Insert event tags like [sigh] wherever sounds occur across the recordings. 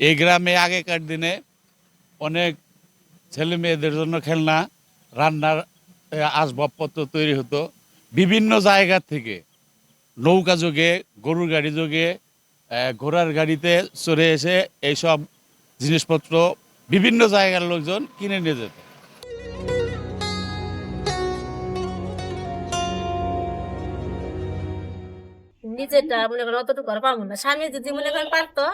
এই গ্রামে আগেকার দিনে অনেক ছেলে মেয়েদের জন্য খেলনা, রান্নার আসবাবপত্র তৈরি হতো। বিভিন্ন জায়গা থেকে নৌকা যোগে, গরুর গাড়ি যোগে ঘোড়ার গাড়িতে চড়ে এসে এইসব জিনিসপত্র বিভিন্ন জায়গার লোকজন কিনে নিয়ে যেত। নিজেরটা মনে করেন অতটুকু আর পাবো না। স্বামী যদি মনে করেন পারতো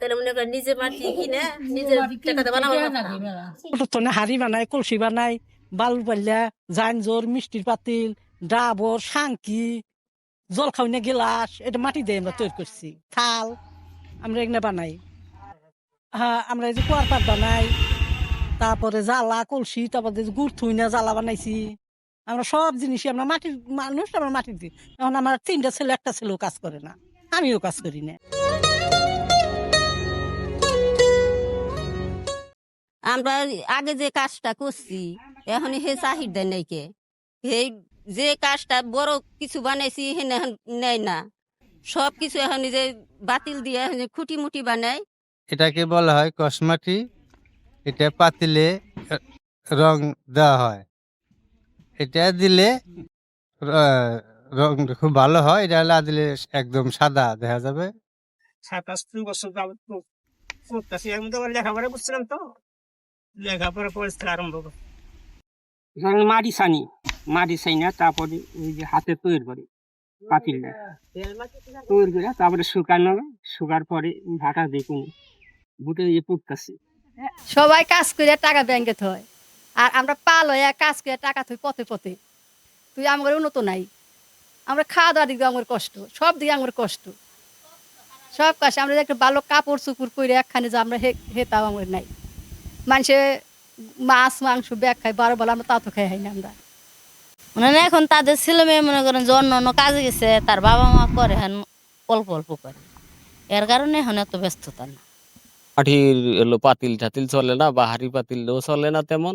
তাহলে মনে করেন নিজে মাটি [laughs] কিনে নিজের টাকাতে বানাবো। প্রথমে হাড়ি বানায় কলসি বানায় বালু পাল্লা জান জোর মিষ্টির পাতিল ডাবর সাংকি জল গেলাস এটা মাটি দিয়ে আমরা তৈরি করছি। থাল আমরা এগুলো বানাই। হ্যাঁ আমরা এই যে কুয়ার পাত বানাই তারপরে জ্বালা কলসি তারপরে গুড় থুই না জ্বালা বানাইছি। আমরা সব জিনিসই আমরা মাটির মানুষ আমরা মাটির দিই। এখন আমার তিনটা ছেলে একটা ছেলেও কাজ করে না। আমিও কাজ করি না। আমরা আগে যে কাজটা করছি এখন হে চাহিদা নেই কে এই যে কাজটা বড় কিছু বানাইছি হেন এখন নেয় না। সব কিছু এখন যে বাতিল দিয়ে এখন খুঁটি মুটি বানায়। এটাকে বলা হয় কসমাটি। এটা পাতিলে রং দেওয়া হয়। এটা দিলে রং খুব ভালো হয়। এটা না দিলে একদম সাদা দেখা যাবে। সাতাশ বছর যাবত করতেছি। আমি তো লেখাপড়া করছিলাম তো। লেখাপড়া পরিস্থিতি আরম্ভ করি মাটি ছানি মাটি ছাই না তারপরে ওই যে হাতে তৈরি করি পাতিলটা তৈরি করে তারপরে শুকানো শুকার পরে ভাটা দেখুন বুটে দিয়ে পুটতেছি সবাই কাজ করে টাকা ব্যাংকে থয় আর আমরা পাল হয়ে কাজ করে টাকা থই পথে পথে। তুই আমার উন্নত নাই আমরা খাওয়া দাওয়ার দিকে আমার কষ্ট সব দিকে আমার কষ্ট। সব কাজ আমরা যে একটা ভালো কাপড় চুপুর করে একখানে যে আমরা হে- হেতাও আমার নাই। মানুষে মাছ মাংস ব্যাগ খাই বারো বেলা আমরা তা তো খাই না আমরা। মানে এখন তাদের ছেলে মেয়ে মনে করেন যে অন্য অন্য কাজে গেছে তার বাবা মা করে হেন অল্প অল্প করে। এর কারণে এখন এত ব্যস্ততা না। মাটির এলো পাতিল টাতিল চলে না বা হাড়ি পাতিলও চলে না তেমন।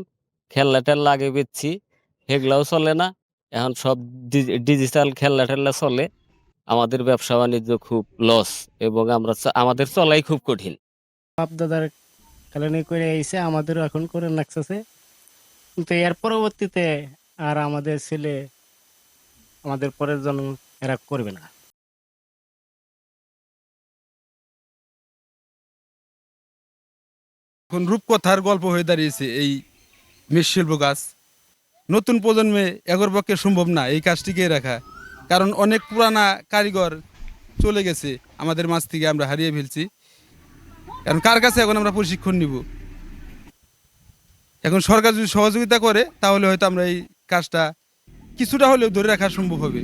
খেলনা টেলনা আগে বেচছি সেগুলাও চলে না। এখন সব ডিজিটাল খেলনা টেলনা চলে। আমাদের ব্যবসা বাণিজ্য খুব লস এবং আমরা আমাদের চলাই খুব কঠিন। বাপ দাদার কালানি করে আইসে আমাদেরও এখন করে রাখতেছে কিন্তু এর পরবর্তীতে আর আমাদের ছেলে আমাদের পরের জন্ম এরা করবে না। এখন রূপকথার গল্প হয়ে দাঁড়িয়েছে এই মৃৎশিল্প গাছ। নতুন প্রজন্মে এগর পক্ষে সম্ভব না এই কাজটিকে রাখা, কারণ অনেক পুরানা কারিগর চলে গেছে। আমাদের মাছ থেকে আমরা হারিয়ে ফেলছি। কারণ কার কাছে এখন আমরা প্রশিক্ষণ নিব? এখন সরকার যদি সহযোগিতা করে, তাহলে হয়তো আমরা এই কাজটা কিছুটা হলেও ধরে রাখা সম্ভব হবে।